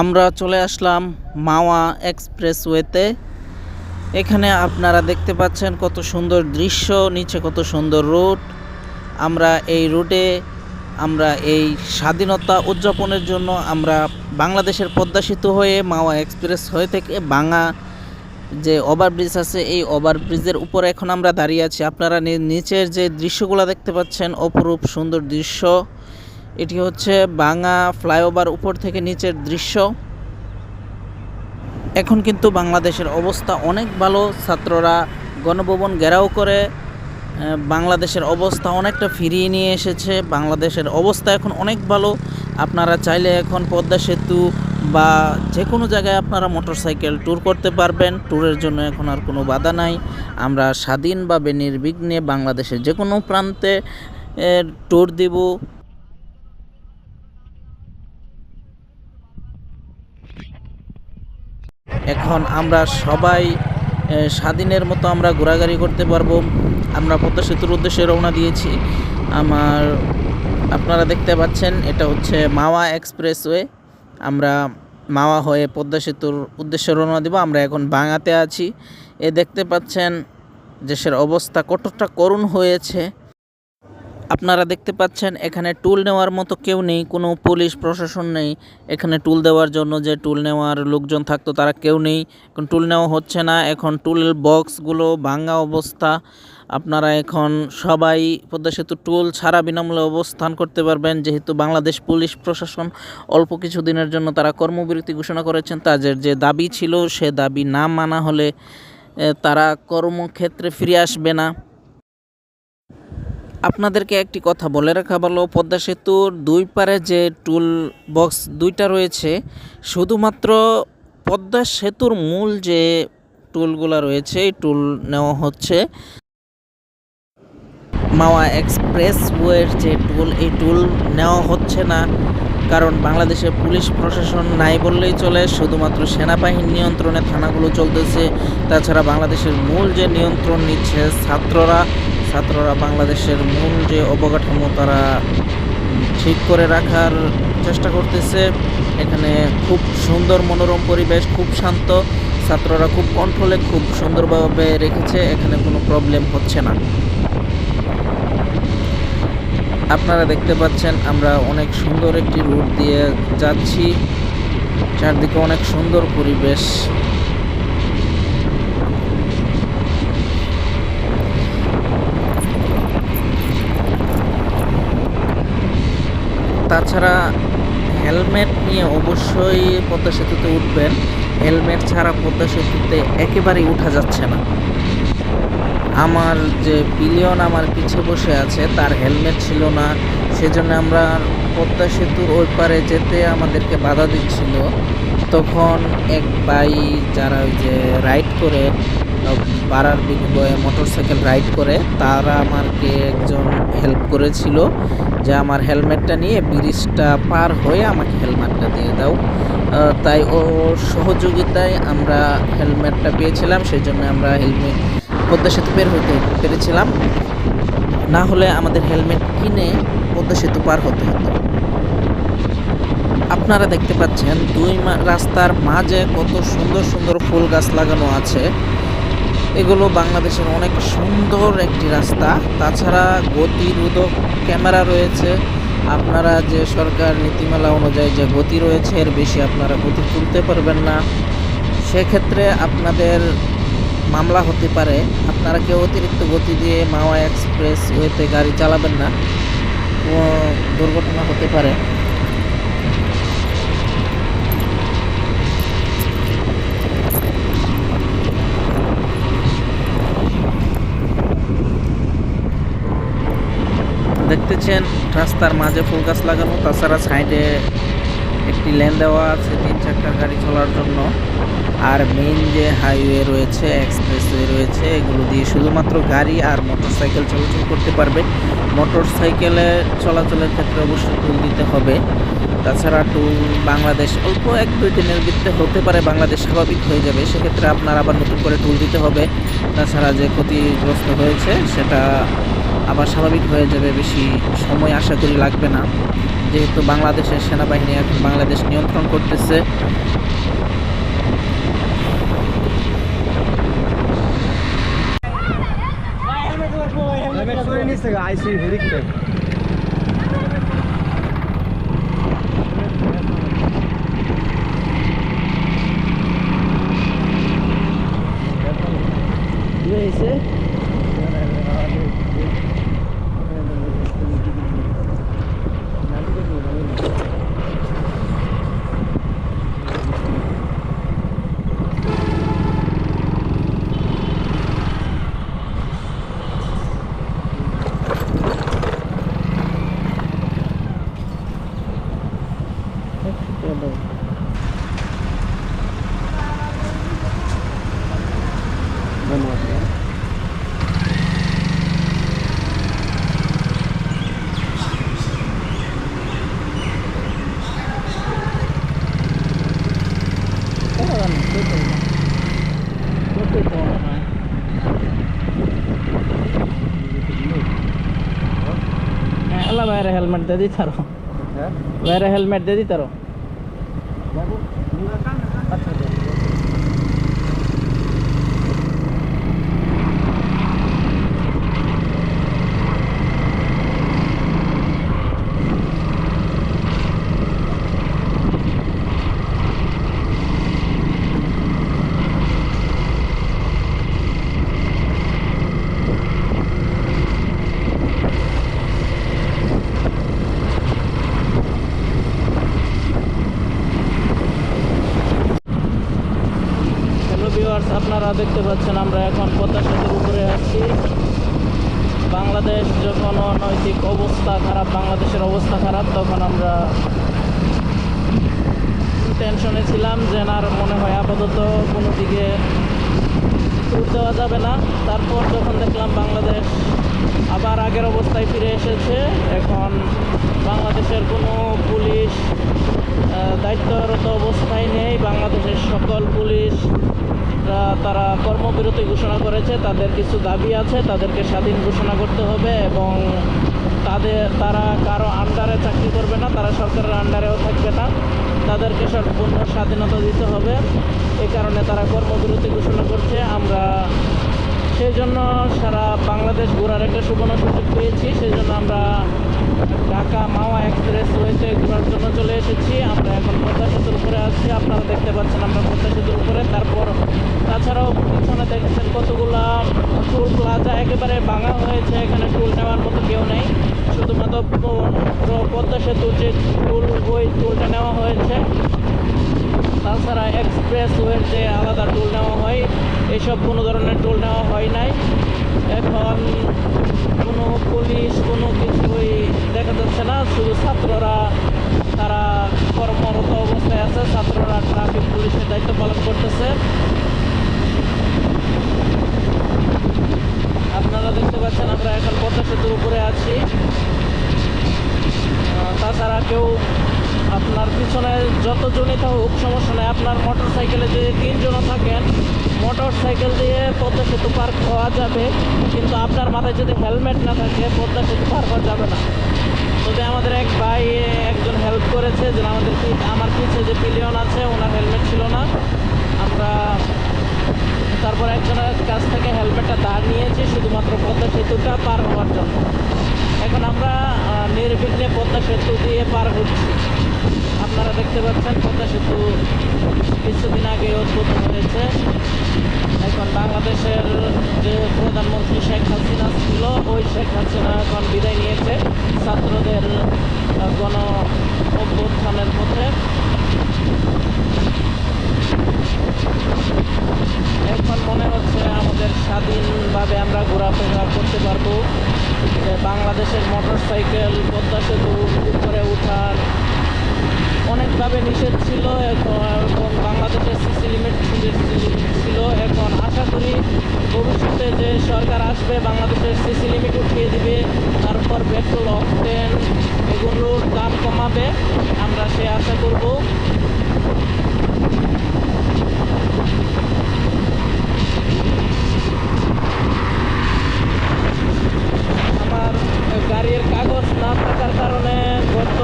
আমরা চলে আসলাম মাওয়া এক্সপ্রেসওয়েতে। এখানে আপনারা দেখতে পাচ্ছেন কত সুন্দর দৃশ্য, নিচে কত সুন্দর রোড। আমরা এই রোডে, আমরা এই স্বাধীনতা উদযাপনের জন্য আমরা বাংলাদেশের পদ্মা সেতু হয়ে মাওয়া এক্সপ্রেস হয়ে থেকে বাঙা যে ওভারব্রিজ আছে, এই ওভারব্রিজের উপরে এখন আমরা দাঁড়িয়ে আছি। আপনারা নিচের যে দৃশ্যগুলো দেখতে পাচ্ছেন, অপরূপ সুন্দর দৃশ্য। এটি হচ্ছে বাঙা ফ্লাইওভার উপর থেকে নিচের দৃশ্য। এখন কিন্তু বাংলাদেশের অবস্থা অনেক ভালো। ছাত্ররা গণভবন ঘেরাও করে বাংলাদেশের অবস্থা অনেকটা ফিরিয়ে নিয়ে এসেছে। বাংলাদেশের অবস্থা এখন অনেক ভালো। আপনারা চাইলে এখন পদ্মা সেতু বা যে কোনো জায়গায় আপনারা মোটরসাইকেল ট্যুর করতে পারবেন। ট্যুরের জন্য এখন আর কোনো বাধা নাই। আমরা স্বাধীনভাবে নির্বিঘ্নে বাংলাদেশের যে কোনো প্রান্তে ট্যুর দিব। এখন আমরা সবাই স্বাধীনের মতো আমরা ঘোরাঘুরি করতে পারব। আমরা পদ্মা সেতুর উদ্দেশ্যে রওনা দিয়েছি। আমার, আপনারা দেখতে পাচ্ছেন, এটা হচ্ছে মাওয়া এক্সপ্রেসওয়ে। আমরা মাওয়া হয়ে পদ্মা সেতুর উদ্দেশ্যে রওনা দিব। আমরা এখন বাঙাতে আছি। এ দেখতে পাচ্ছেন, দেশের অবস্থা কতটা করুণ হয়েছে। আপনারা দেখতে পাচ্ছেন, এখানে টুল নেওয়ার মতো কেউ নেই, কোনো পুলিশ, প্রশাসন নেই। এখানে টুল দেওয়ার জন্য যে টুল নেওয়ার লোকজন থাকতো তারা কেউ নেই। এখন টুল নেওয়া হচ্ছে না, এখন টুল বক্সগুলো ভাঙা অবস্থা। আপনারা এখন সবাই পদ্মা সেতু টুল ছাড়া বিনামূল্যে অবস্থান করতে পারবেন। যেহেতু বাংলাদেশ পুলিশ প্রশাসন অল্প কিছু দিনের জন্য তারা কর্মবিরতি ঘোষণা করেছেন তাদের যে দাবি ছিল সে দাবি না মানা হলে তারা কর্মক্ষেত্রে ফিরে আসবে না। আপনাদেরকে একটি কথা বলে রাখা ভালো, পদ্মা সেতুর দুই পারে যে টুল বক্স দুইটা রয়েছে, শুধুমাত্র পদ্মা সেতুর মূল যে টুলগুলো রয়েছে, এই টুল নেওয়া হচ্ছে মাওয়া এক্সপ্রেস ওয়ের যে টুল এই টুল নেওয়া হচ্ছে না। কারণ বাংলাদেশের পুলিশ প্রশাসন নাই বললেই চলে, শুধুমাত্র সেনাবাহিনী নিয়ন্ত্রণে থানাগুলো চলতেছে। তাছাড়া বাংলাদেশের মূল যে নিয়ন্ত্রণ নিচ্ছে ছাত্ররা ছাত্ররা বাংলাদেশের মূল যে অবকাঠামো তারা ঠিক করে রাখার চেষ্টা করতেছে। এখানে খুব সুন্দর মনোরম পরিবেশ, খুব শান্ত। ছাত্ররা খুব কন্ট্রোলে, খুব সুন্দরভাবে রেখেছে। এখানে কোনো প্রবলেম হচ্ছে না। আপনারা দেখতে পাচ্ছেন, আমরা অনেক সুন্দর একটি রুট দিয়ে যাচ্ছি। চারদিকে অনেক সুন্দর পরিবেশ। তাছাড়া হেলমেট নিয়ে অবশ্যই পদ্মা সেতুতে উঠবেন। হেলমেট ছাড়া পদ্মা সেতুতে একেবারেই উঠা যাচ্ছে না। আমার যে পিলিয়ন আমার পিছে বসে আছে, তার হেলমেট ছিল না। সেজন্য আমরা পদ্মা সেতুর ওই পারে যেতে আমাদেরকে বাধা দিচ্ছিল। তখন এক ভাই যারা ওই যে রাইড করে ভাড়ার বিনিময়ে মোটর সাইকেল রাইড করে, তারা আমাকে একজন হেল্প করেছিল যে আমার হেলমেটটা নিয়ে ব্রিজটা পার হয়ে আমাকে হেলমেটটা দিয়ে দাও। তাই ও সহযোগিতায় আমরা হেলমেটটা পেয়েছিলাম সেই জন্য আমরা হেলমেট পদ্মা সেতু বের হতে পেরেছিলাম। না হলে আমাদের হেলমেট কিনে পদ্মা সেতু পার হতে হতো। আপনারা দেখতে পাচ্ছেন দুই রাস্তার মাঝে কত সুন্দর সুন্দর ফুল গাছ লাগানো আছে। এগুলো বাংলাদেশের অনেক সুন্দর একটি রাস্তা। তাছাড়া গতিরোধক ক্যামেরা রয়েছে। আপনারা যে সরকার নীতিমালা অনুযায়ী যে গতি রয়েছে, এর বেশি আপনারা গতি তুলতে পারবেন না। সেক্ষেত্রে আপনাদের মামলা হতে পারে। আপনারা কেউ অতিরিক্ত গতি দিয়ে মাওয়া এক্সপ্রেস ওয়েতে গাড়ি চালাবেন না। দুর্ঘটনা হতে পারে। দেখতেছেন, রাস্তার মাঝে ফুল গাছ লাগানো, তাছাড়া সাইডে একটি লেন দেওয়া আছে, তিন চারটার গাড়ি চলার জন্য। আর মেইন যে হাইওয়ে রয়েছে, এক্সপ্রেসওয়ে রয়েছে, এগুলো দিয়ে শুধুমাত্র গাড়ি আর মোটরসাইকেল চলাচল করতে পারবে। মোটরসাইকেলে চলাচলের ক্ষেত্রে অবশ্যই টুল দিতে হবে। তাছাড়া টুল বাংলাদেশ, অল্প এক দুই দিনের ভিত্তিতে হতে পারে, বাংলাদেশ স্বাভাবিক হয়ে যাবে। সেক্ষেত্রে আপনার আবার নতুন করে টুল দিতে হবে। তাছাড়া যে ক্ষতিগ্রস্ত হয়েছে, সেটা আবার স্বাভাবিক হয়ে যাবে বেশি সময় আশা করি লাগবে না যেহেতু বাংলাদেশের সেনাবাহিনী এখন বাংলাদেশ নিয়ন্ত্রণ করতেছে আইসি হেলিকপ্টার ಹೆಲ್ಮೆಟ್ ದದಿತಾರೋ হ্যাঁ ಬೇರೆ ಹೆಲ್ಮೆಟ್ ದದಿತಾರೋ আপনারা দেখতে পাচ্ছেন, আমরা এখন পদ্মা উপরে আছি। বাংলাদেশ যখন অনৈতিক অবস্থা খারাপ, বাংলাদেশের অবস্থা খারাপ, তখন আমরা টেনশনে ছিলাম যে না মনে হয় আপাতত কোনো দিকে ট্যুর দেওয়া যাবে না। তারপর যখন দেখলাম বাংলাদেশ আবার আগের অবস্থায় ফিরে এসেছে, এখন বাংলাদেশের কোনো পুলিশ দায়িত্বরত অবস্থায় নেই। বাংলাদেশের সকল পুলিশ তারা কর্মবিরতি ঘোষণা করেছে, তাদের কিছু দাবি আছে, তাদেরকে স্বাধীন ঘোষণা করতে হবে এবং তাদের, তারা কারও আন্ডারে চাকরি করবে না, তারা সরকারের আন্ডারেও থাকবে না। তাদেরকে সম্পূর্ণ স্বাধীনতা দিতে হবে। এই কারণে তারা কর্মবিরতি ঘোষণা করছে। আমরা সেই জন্য সারা বাংলাদেশ ঘোরার একটা সুবর্ণ সুযোগ পেয়েছি। সেই জন্য আমরা ঢাকা মাওয়া এক্সপ্রেস ওয়েতে ঘোরার জন্য চলে এসেছি। আমরা এখন পদ্মা সেতুর উপরে আছি। আপনারা দেখতে পাচ্ছেন আমরা পদ্মা সেতুর উপরে। তারপর তাছাড়াও পিছনে দেখছেন কতগুলা টুল প্লাজা একেবারে ভাঙা হয়েছে, এখানে টুল নেওয়ার মতো কেউ নেই। শুধুমাত্র পদ্মা সেতুর যে টুল ওই টুলটা নেওয়া হয়েছে। তাছাড়া এক্সপ্রেস ওয়ের যে আলাদা টোল নেওয়া হয়, এসব কোনো ধরনের টোল নেওয়া হয় নাই। এখন কোনো পুলিশ কোনো কিছুই দেখা যাচ্ছে না, শুধু ছাত্ররা, তারা কর্মরত অবস্থায় আছে। ছাত্ররা ট্রাফিক পুলিশের দায়িত্ব পালন করতেছে। আপনারা দেখতে পাচ্ছেন, আমরা এখন পদ্মা সেতুর উপরে আছি। তাছাড়া কেউ আপনার পিছনে যতজনই থাকুক, সমস্যা নেই। আপনার মোটর সাইকেলে যদি তিনজনও থাকেন মোটর সাইকেল দিয়ে পদ্মা সেতু পার হওয়া যাবে। কিন্তু আপনার মাথায় যদি হেলমেট না থাকে, পদ্মা সেতু পার হওয়া যাবে না। তবে আমাদের এক ভাই একজন হেল্প করেছে যে আমাদের আমার পিছে যে পিলিয়ন আছে, ওনার হেলমেট ছিল না। আমরা তারপর একজনের কাছ থেকে হেলমেটটা ধার নিয়েছি, শুধুমাত্র পদ্মা সেতুটা পার হওয়ার জন্য। এখন আমরা নির্বিঘ্নে পদ্মা সেতু দিয়ে পার হচ্ছি। আপনারা দেখতে পাচ্ছেন, পদ্মা সেতু কিছুদিন আগে উদ্বোধন হয়েছে। এখন বাংলাদেশের যে প্রধানমন্ত্রী শেখ হাসিনা ছিল, ওই শেখ হাসিনা এখন বিদায় নিয়েছে। ছাত্রদের গণ অভ্যুত্থানের পথে। এখন মনে হচ্ছে আমাদের স্বাধীনভাবে আমরা ঘোরাফেরা করতে পারব। বাংলাদেশের মোটর সাইকেল পদ্মা সেতু, উপরে ওঠার অনেকভাবে নিষেধ ছিল। এখন বাংলাদেশের সিসি লিমিট ছিল। এখন আশা করি ভবিষ্যতে যে সরকার আসবে, বাংলাদেশের সিসি লিমিট উঠিয়ে দিবে। তারপর পেট্রোল, অকটেন, এগুলোর দাম কমাবে। আমরা সে আশা করব আমার গাড়ির কাগজ না থাকার কারণে গত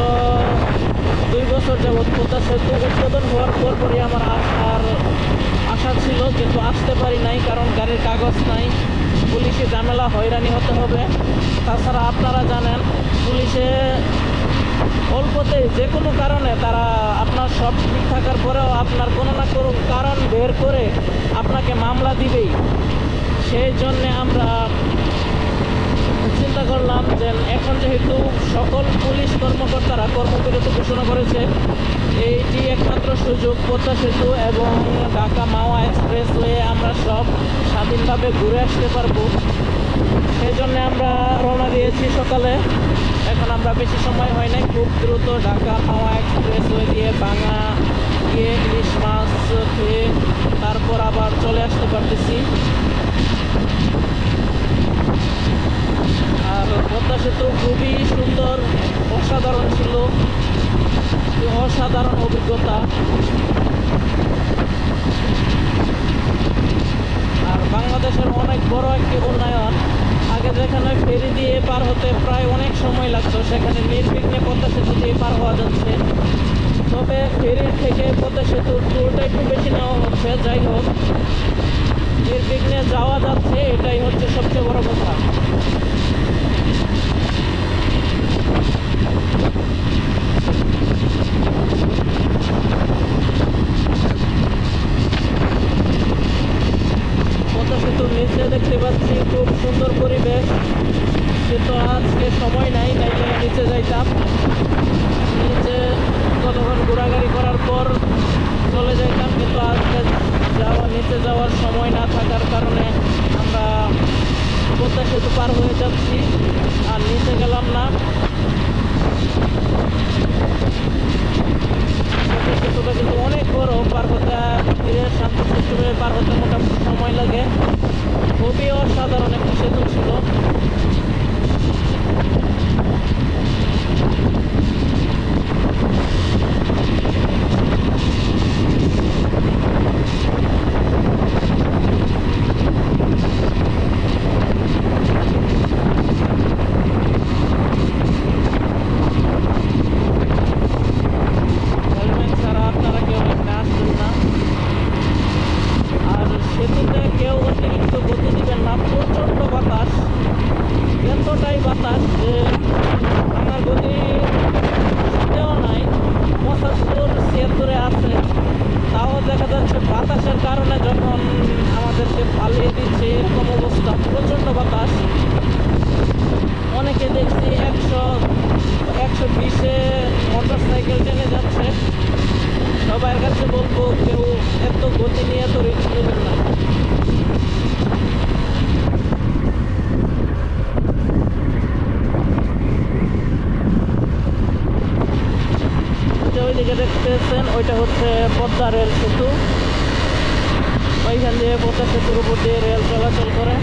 উদ্বোধন হওয়ার পরপরই আমার আসার আশা ছিল কিন্তু আসতে পারি নাই, কারণ গাড়ির কাগজ নাই। পুলিশে ঝামেলা হয়রানি হতে হবে। তাছাড়া আপনারা জানেন, পুলিশে অল্পতে যে কোনো কারণে তারা আপনার সব ঠিক থাকার পরেও আপনার কোনো না কোনো কারণ বের করে আপনাকে মামলা দিবেই। সেই জন্যে আমরা করলাম যে এখন যেহেতু সকল পুলিশ কর্মকর্তারা কর্মবিরতি ঘোষণা করেছে, এইটি একমাত্র সুযোগ পদ্মা সেতু এবং ঢাকা মাওয়া এক্সপ্রেসওয়ে আমরা সব স্বাধীনভাবে ঘুরে আসতে পারব। সেই জন্য আমরা রওনা দিয়েছি সকালে। এখন আমরা বেশি সময় হয় নাই, খুব দ্রুত ঢাকা মাওয়া এক্সপ্রেসওয়ে দিয়ে ভাঙা গিয়ে ইলিশ মাছ খেয়ে তারপর আবার চলে আসতে পারতেছি আর পদ্মা সেতু খুবই সুন্দর, অসাধারণ ছিল। অসাধারণ অভিজ্ঞতা। আর বাংলাদেশের অনেক বড় একটি উন্নয়ন। আগে যেখানে ফেরি দিয়ে পার হতে প্রায় অনেক সময় লাগতো, সেখানে নির্বিঘ্নে পদ্মা সেতু দিয়ে পার হওয়া যাচ্ছে। তবে ফেরির থেকে পদ্মা সেতুর ট্যুরটা একটু বেশি নেওয়া হচ্ছে, যাই হোক। নির্বিঘ্নে যাওয়া যাচ্ছে, এটাই হচ্ছে সবচেয়ে বড় কথা পদ্মা সেতুর নিচে দেখতে পাচ্ছি খুব সুন্দর পরিবেশ কিন্তু আজকে সময় নাই নাইলে নিচে যাইতাম নিচে কতক্ষণ ঘোরাঘুরি করার পর চলে যাইতাম কিন্তু আজকে যাওয়া নিচে যাওয়ার সময় না থাকার কারণে আমরা পদ্মা সেতু পার হয়ে যাচ্ছি আর নিচে গেলাম না পদ্মা সেতুটা কিন্তু অনেক বড় পার হতে ধীরে শান্তি সেতুরে পার হতে মোটামুটি সময় লাগে খুবই অসাধারণ একটি সেতু ছিল হেলমেট ছাড়া আপনারা কেউ এখানে আসবেন না আর সেতুতে কেউ অতিরিক্ত গতি দিবেন না প্রচণ্ড বাতাস এতটাই বাতাস যে আমার গতি দেওয়া নাই পঁচাত্তর ছিয়াত্তরে আছে তাও দেখা যাচ্ছে বাতাসের কারণে যখন আমাদেরকে পালিয়ে দিচ্ছে, এরকম অবস্থা, প্রচণ্ড বাতাস। অনেকে দেখছি একশো একশো বিশে মোটর সাইকেল টেনে যাচ্ছে। সবার কাছে বলব, কেউ এত গতি নিয়ে এত রিস্ক নেবেন না। ওইদিকে দেখতেছেন, ওইটা হচ্ছে পদ্মা রেল সেতু। ওইখান দিয়ে পদ্মা সেতুর উপর দিয়ে রেল চলাচল করে।